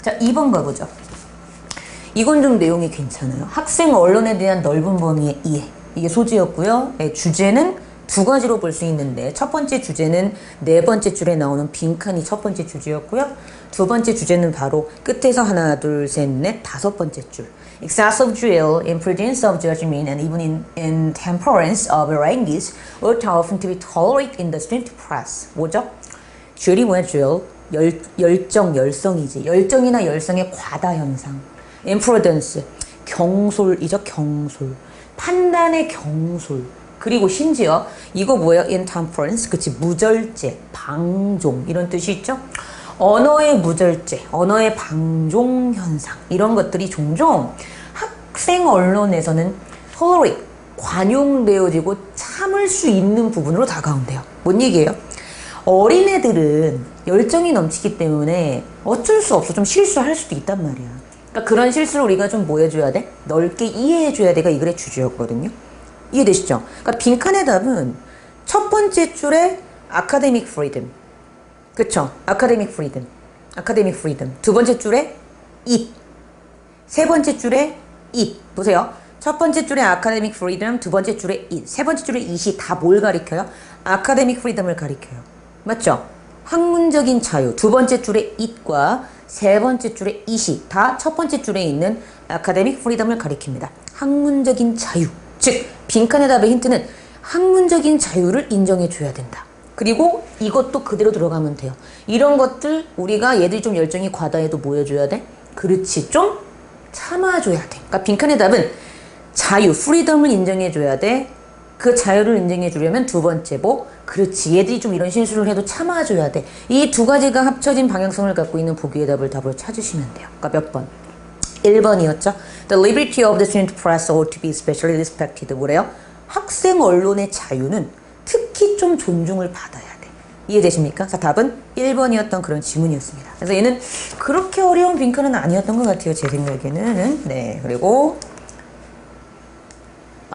자, 2번 가보죠. 이건 좀 내용이 괜찮아요. 학생 언론에 대한 넓은 범위의 이해. 이게 소재였고요. 네, 주제는 두 가지로 볼 수 있는데 첫 번째 주제는 네 번째 줄에 나오는 빈칸이 첫 번째 주제였고요. 두 번째 주제는 바로 끝에서 하나, 둘, 셋, 넷, 다섯 번째 줄. Excess of drill, imprudence of judgment, and even in, intemperance of language too often to be tolerated in the student press. 뭐죠? drill이 뭐야, drill? 열, 열정, 열성이지. 열정이나 열성의 과다 현상. imprudence, 경솔이죠, 경솔. 판단의 경솔. 그리고 심지어 이거 뭐예요? intemperance, 그치 무절제, 방종 이런 뜻이 있죠? 언어의 무절제, 언어의 방종 현상 이런 것들이 종종 학생 언론에서는 tolerate, 관용되어지고 참을 수 있는 부분으로 다가온대요. 뭔 얘기예요? 어린애들은 열정이 넘치기 때문에 어쩔 수 없어 좀 실수할 수도 있단 말이야. 그러니까 그런 실수를 우리가 좀 뭐 해줘야 돼? 넓게 이해해줘야 돼가 이 글의 주제였거든요. 이해되시죠? 그러니까 빈칸의 답은 첫 번째 줄에 academic freedom. 그쵸? academic freedom. academic freedom. 두 번째 줄에 it. 세 번째 줄에 it. 보세요. 첫 번째 줄에 academic freedom, 두 번째 줄에 it. 세 번째 줄에 it이 다 뭘 가리켜요? academic freedom을 가리켜요. 맞죠? 학문적인 자유. 두 번째 줄에 it과 세 번째 줄에 it이 다첫 번째 줄에 있는 academic freedom을 가리킵니다. 학문적인 자유. 즉, 빈칸의 답의 힌트는 학문적인 자유를 인정해 줘야 된다. 그리고 이것도 그대로 들어가면 돼요. 이런 것들 우리가 얘들이 좀 열정이 과다해도 뭐 해줘야 돼? 그렇지. 좀 참아줘야 돼. 그러니까 빈칸의 답은 자유, 프리덤을 인정해줘야 돼. 그 자유를 인정해주려면 두 번째 보, 그렇지. 얘들이 좀 이런 실수를 해도 참아줘야 돼. 이 두 가지가 합쳐진 방향성을 갖고 있는 보기의 답을 답으로 찾으시면 돼요. 그러니까 몇 번? 1번이었죠. The liberty of the student press ought to be especially respected. 뭐래요? 학생 언론의 자유는 특히 좀 존중을 받아야 돼. 이해되십니까? 자, 답은 1번이었던 그런 지문이었습니다. 그래서 얘는 그렇게 어려운 빈칸은 아니었던 것 같아요. 제 생각에는. 네. 그리고